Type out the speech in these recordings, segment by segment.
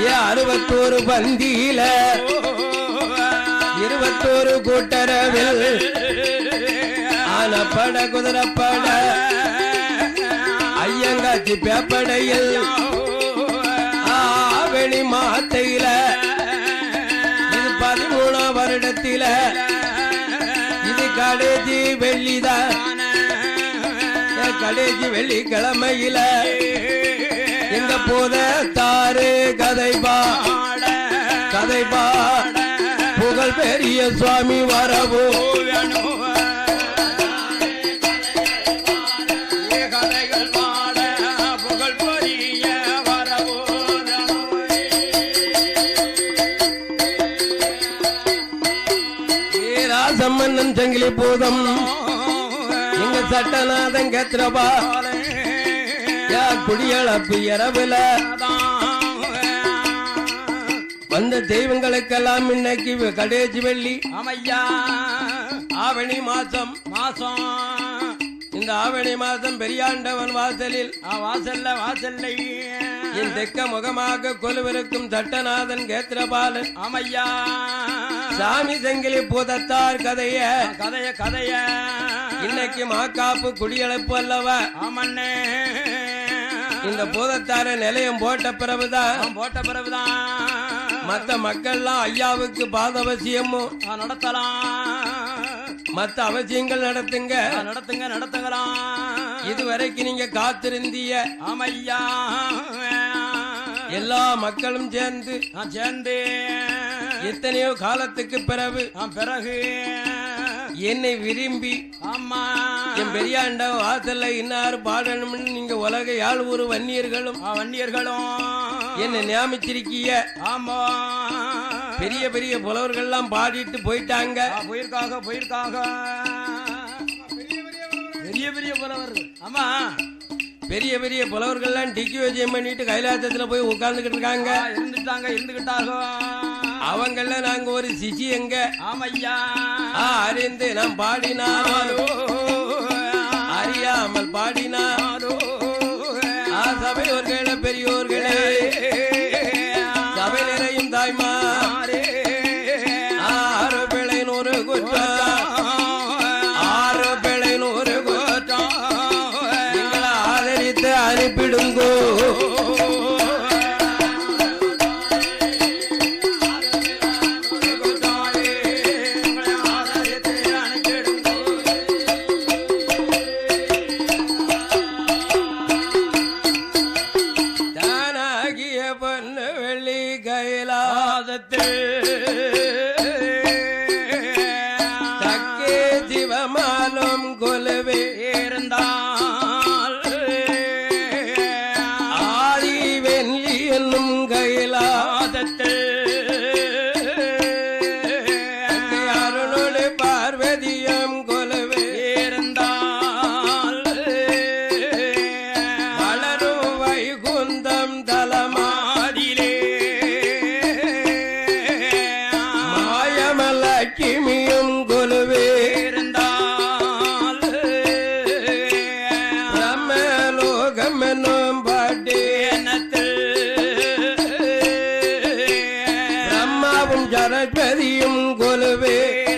ஏ அறுபத்தோரு பந்தியில இருபத்தோரு கூட்டரவில் ஆனப்பட குதிரப்பட ஐயங்காச்சி பேப்படையில் ஆவணி மாத்தையில இது பதிமூணாம் வருடத்தில இது கடைசி வெள்ளிதான். ஏ, கடைசி வெள்ளிக்கிழமையில இந்த போத தாரு கதைபா. கதைபா. புகழ் பெரிய சுவாமி வரவோ. புகழ் சங்கிலி பூதம். எங்க சட்டநாதன் கேத்திரபா. குடியளப்பு இரவுல வந்த தெய்வங்களுக்கெல்லாம் இன்னைக்கு கடைசி வெள்ளி. அமையா ஆவணி மாசம் மாசம் இந்த ஆவணி மாசம் பெரியாண்டவன் வாசலில். வாசல்ல வாசல்ல. என் தெக்க முகமாக கொலுவிருக்கும் சட்டநாதன் கேத்திரபாலன். அமையா சாமி செங்கிலி பூதத்தார் கதைய. கதைய கதைய. இன்னைக்கு மாக்காப்பு குடியளப்பு அல்லவா? ஆமண்ணே. இந்த பூதத்தார நிலையம் போட்ட பிறகுதான் போட்ட பிறகுதான். மத்த மக்கள்லாம் ஐயாவுக்கு பாதவசியமும் ஆ, நடத்தலாம். மத்த அவசியங்கள் நடத்துங்க. நடத்துங்க நடத்துங்களாம். இதுவரைக்கும் நீங்க காத்திருந்திய ஆமையா. எல்லா மக்களும் சேர்ந்து நான் சேர்ந்து. எத்தனையோ காலத்துக்கு பிறகு பிறகு. என்னை விரும்பி ஆமா. என் பெரியாண்ட வாசல்ல இன்னாரு பாடணும்னு நீங்க உலக யாழ் ஊரு வன்னியர்களும். வன்னியர்களும். என்னை நியமிச்சிருக்கீங்க ஆமா. பெரிய பெரிய புலவர்கள்லாம் பாடிட்டு போயிட்டாங்க. போயிருக்காக போயிருக்காக பெரிய பெரிய புலவர். ஆமா. பெரிய பெரிய புலவர்கள்லாம் டிக்கி வஜயம் பண்ணிட்டு கைலாசத்துல போய் உட்கார்ந்துகிட்டு இருக்காங்க. இருந்துட்டாங்க இருந்துகிட்டாக அவங்கள நாங்க ஒரு சிசி எங்க? ஆமையா. அறிந்து நாம் பாடினாலும். அறியாமல் பாடினார் ஆ, சபையோர்களே பெரியோர்களே. தக்கே கணபதியும் கொலுவே.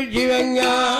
புத்தியோடு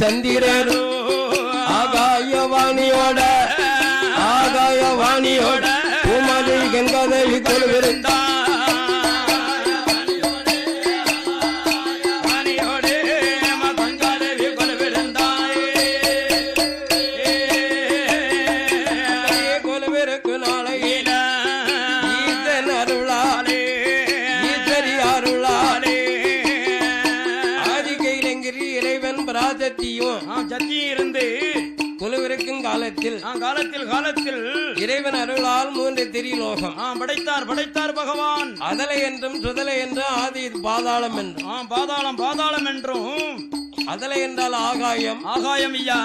சந்திரனோ குளி சந்திரரும் ஆகாயவாணியோட ஆகாயவாணியோட பூமாதேவி கங்காதேவி கொள்விருந்தா சத்தி இருந்து குழுவிருக்கும் காலத்தில் காலத்தில் காலத்தில். இறைவன் அருளால் மூன்று திரிலோகம். ஆ, படைத்தார் படைத்தார் பகவான். அதலை என்றும் சுதலை என்றும் ஆதி பாதாளம் என்றும். ஆ, பாதாளம் பாதாளம் என்றும். அதலை என்றால் ஆகாயம் ஆகாயம் ஐயா.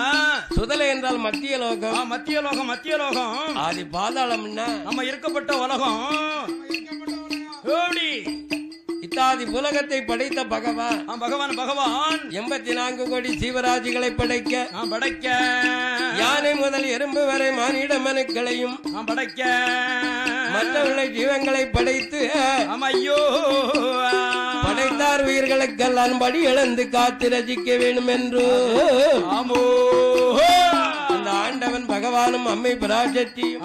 சுதலை என்றால் மத்திய ஆ, லோகம் மத்திய லோகம் மத்திய லோகம் ஆதி பாதாளம்னா நம்ம இருக்கப்பட்ட உலகம். ஓடி இத்தாதி உலகத்தை படைத்த பகவான். பகவான் பகவான். எண்பத்தி நான்கு கோடி சீவராஜிகளை படைக்க. படைக்க. யானை முதல் எறும்பு வரை மானிட மனுக்களையும் படைக்க. மற்றவர்களை ஜீவங்களை படைத்து ஆமா ஐயோ படைத்தார் உயிர்களுக்கெல்லாம் படி இழந்து காத்து ரசிக்க வேண்டும் என்று ஆமோ. அந்த ஆண்டவன் பகவானும் அம்மை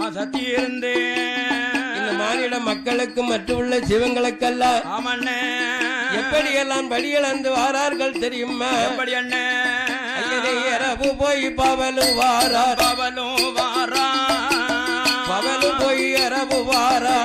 ஆ, சத்தி இந்த மானிட மக்களுக்கும் மற்றுள்ள சிவங்களுக்கெல்லாம் ஆமண்ணே. எப்படியெல்லாம் படி இழந்து வாரார்கள் தெரியுமா? எப்படி அண்ணே ஐயனே இரவு போய் பவலு வாரார். பவலும் வாரா பவலு போய் இரவும் வாரா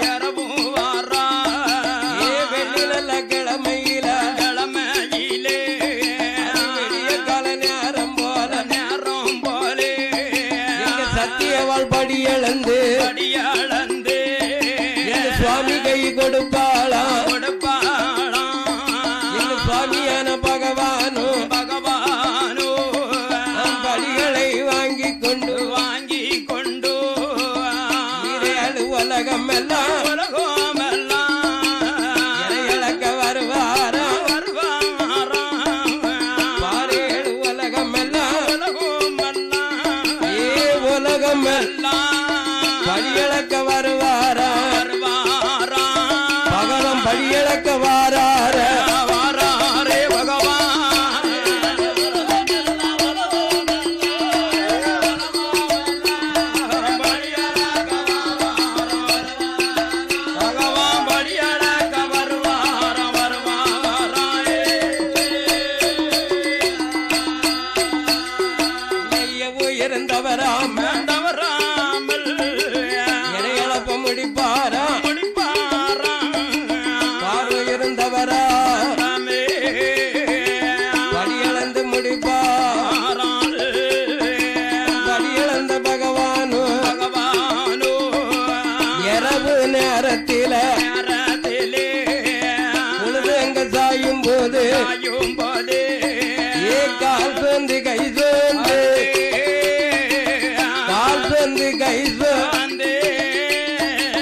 வந்து கைது வந்து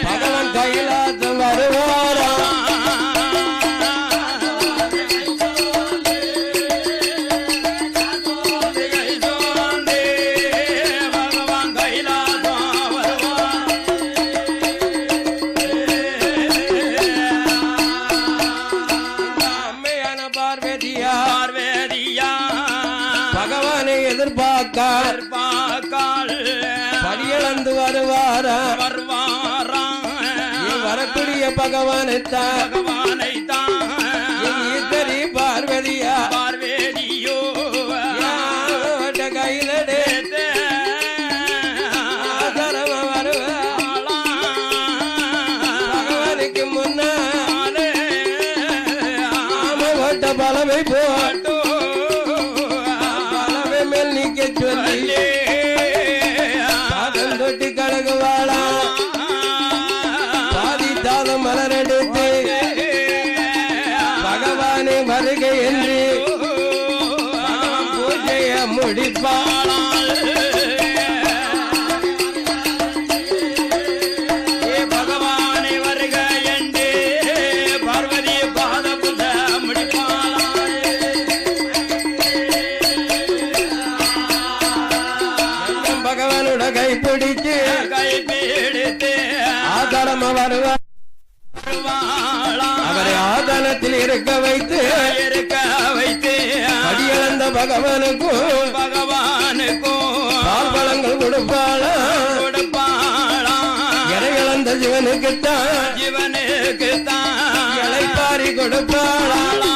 பகவன் கைலாத்து வருவாரா? பார்வேதியா? பகவானை எதிர்பார்க்கால் வருவாரா? வருவாராம் என் வரக்கூடிய பகவானை தான் என் ஈஸ்வரி பார்வதியா? வாழாம் அவரை ஆதாரத்தில் இருக்க வைத்து இருக்க பகவானுக்கும் பகவானுக்கும் பால் பழங்கள் கொடுப்பாளா? கொடுப்பாளாம் இறையிழந்த சிவனுக்குத்தான் ஜீவனுக்கு தான் இலைப்பாரி கொடுப்பாளா?